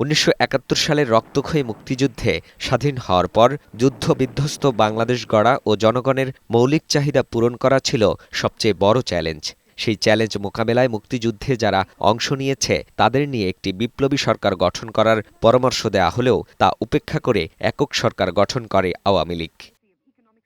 উনিশশো একাত্তর সালের রক্তক্ষয়ী মুক্তিযুদ্ধে স্বাধীন হওয়ার পর যুদ্ধবিধ্বস্ত বাংলাদেশ গড়া ও জনগণের মৌলিক চাহিদা পূরণ করা ছিল সবচেয়ে বড় চ্যালেঞ্জ। সেই চ্যালেঞ্জ মোকাবেলায় মুক্তিযুদ্ধে যারা অংশ নিয়েছে, তাদের নিয়ে একটি বিপ্লবী সরকার গঠন করার পরামর্শ দেয়া হলেও তা উপেক্ষা করে একক সরকার গঠন করে আওয়ামী লীগ।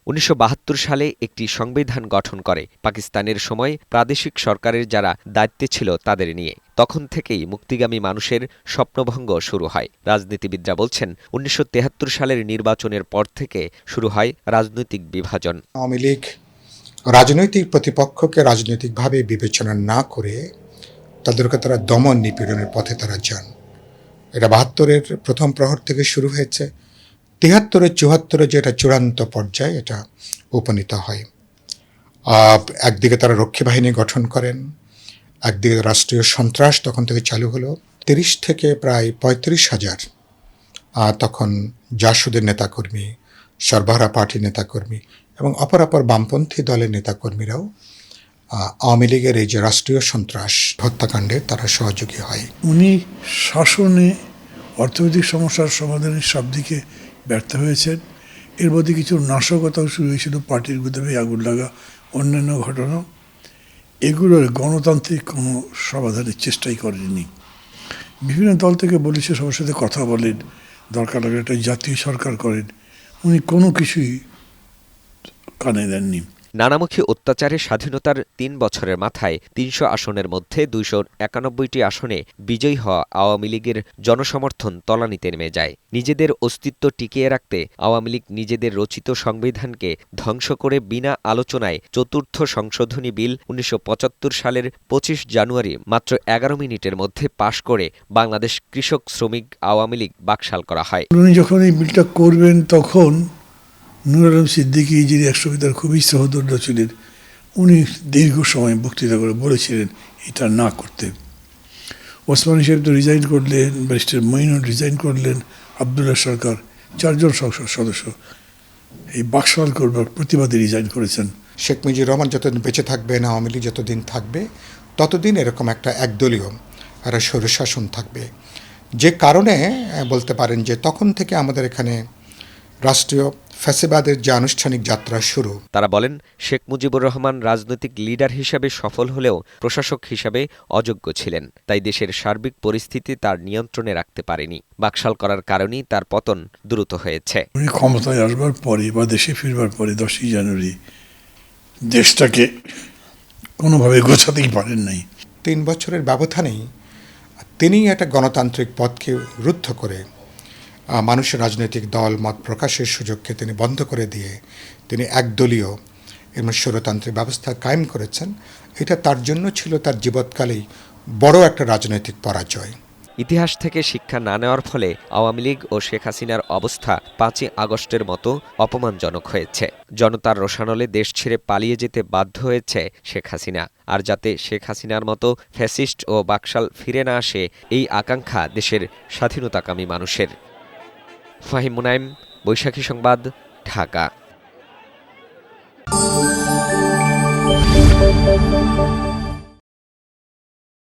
উনিশশো বাহাত্তর সালে একটি সংবিধান গঠন করে। পাকিস্তানের সময় প্রাদেশিক সরকারের যারা দায়িত্বে ছিল তাদের নিয়ে। তখন থেকেই মুক্তিগামী মানুষের স্বপ্নভঙ্গ শুরু হয়। রাজনীতিবিদরা বলছেন, উনিশশো সালের নির্বাচনের পর থেকে শুরু হয় রাজনৈতিক বিভাজন। আওয়ামী লীগ রাজনৈতিক প্রতিপক্ষকে রাজনৈতিকভাবে বিবেচনা না করে তাদেরকে তারা দমন নিপীড়নের পথে তারা যান। এটা বাহাত্তরের প্রথম প্রহর থেকে শুরু হয়েছে। তিহাত্তরের চুয়াত্তরে যেটা চূড়ান্ত পর্যায়ে, এটা উপনীত হয়। একদিকে তারা রক্ষী বাহিনী গঠন করেন, একদিকে রাষ্ট্রীয় সন্ত্রাস তখন থেকে চালু হলো। তিরিশ থেকে প্রায় পঁয়ত্রিশ হাজার তখন জাসুদের নেতাকর্মী, সরবরাহ পার্টির নেতাকর্মী এবং অপর অপর বামপন্থী দলের নেতাকর্মীরাও আওয়ামী লীগের এই যে রাষ্ট্রীয় সন্ত্রাস হত্যাকাণ্ডে তারা সহযোগী হয়। উনি শাসনে অর্থনৈতিক সমস্যার সমাধানের সব দিকে ব্যর্থ হয়েছেন। এর মধ্যে কিছু নাশকতাও শুরু হয়েছিল পার্টির গুদামে আগুন লাগা, অন্যান্য ঘটনা এগুলোর গণতান্ত্রিক কোনো সমাধানের চেষ্টাই করেনি বিভিন্ন দল থেকে বলেছে, সবার সাথে কথা বলেন, দরকার লাগে একটা জাতীয় সরকার করেন। উনি কোনো কিছুই কানে দেননি। নানামুখী অত্যাচারে স্বাধীনতার তিন বছরের মাথায় তিনশো আসনের মধ্যে দুইশো একানব্বইটি আসনে বিজয়ী হওয়া আওয়ামী লীগের জনসমর্থন তলানিতে নেমে যায়। নিজেদের অস্তিত্ব টিকিয়ে রাখতে আওয়ামী লীগ নিজেদের রচিত সংবিধানকে ধ্বংস করে বিনা আলোচনায় চতুর্থ সংশোধনী বিল উনিশশো পঁচাত্তর সালের পঁচিশ জানুয়ারি মাত্র এগারো মিনিটের মধ্যে পাশ করে বাংলাদেশ কৃষক শ্রমিক আওয়ামী লীগ বাকশাল করা হয়। উনি যখন এই বিলটা করবেন তখন নুর আলম সিদ্দিকী, যিনি তার খুবই সহদর্য ছিলেন, উনি দীর্ঘ সময় বক্তৃতা করে বলেছিলেন, এটা না করতে। ওসমানী সাহেব তো রিজাইন করলেন, ব্যারিস্টার মঈনুল রিজাইন করলেন, আবদুল্লাহ সরকার, চারজন সংসদ সদস্য এই বাকশাল করবার প্রতিবাদে রিজাইন করেছেন। শেখ মুজিবুর রহমান যতদিন বেঁচে থাকবেন আওয়ামী লীগ যতদিন থাকবে, ততদিন এরকম একটা একদলীয় একটা স্বৈরশাসন থাকবে। যে কারণে বলতে পারেন যে তখন থেকে আমাদের এখানে রাষ্ট্রীয় ফ্যাসিবাদের যে আনুষ্ঠানিক যাত্রা শুরু। তারা বলেন শেখ মুজিবুর রহমান রাজনৈতিক লিডার হিসাবে সফল হলেও প্রশাসক হিসাবে অযোগ্য ছিলেন। তাই দেশের সার্বিক পরিস্থিতি তার নিয়ন্ত্রণে রাখতে পারেনি। বাকশাল করার কারণেই তার পতন দ্রুত হয়েছে। উনি ক্ষমতায় আসবার পরে বা দেশে ফিরবার পরে দশই জানুয়ারি দেশটাকে কোনোভাবে গোছাতেই পারেন নাই। তিন বছরের ব্যবধানেই তিনি একটা গণতান্ত্রিক পথকে রুদ্ধ করে মানুষের রাজনৈতিক দল, মত প্রকাশের সুযোগকে তিনি বন্ধ করে দিয়ে তিনি একদলীয় এবং স্বৈরতান্ত্রিক ব্যবস্থা কায়েম করেছেন। এটা তার জন্য ছিল তার জীবৎকালেই বড় একটা রাজনৈতিক পরাজয়। ইতিহাস থেকে শিক্ষা না নেওয়ার ফলে আওয়ামী লীগ ও শেখ হাসিনার অবস্থা পাঁচই আগস্টের মতো অপমানজনক হয়েছে। জনতার রোষানলে দেশ ছেড়ে পালিয়ে যেতে বাধ্য হয়েছে শেখ হাসিনা। আর যাতে শেখ হাসিনার মতো ফ্যাসিস্ট ও বাকশাল ফিরে না আসে, এই আকাঙ্ক্ষা দেশের স্বাধীনতাকামী মানুষের। ফাহিম মুনাইম বৈশাখী সংবাদ ঢাকা।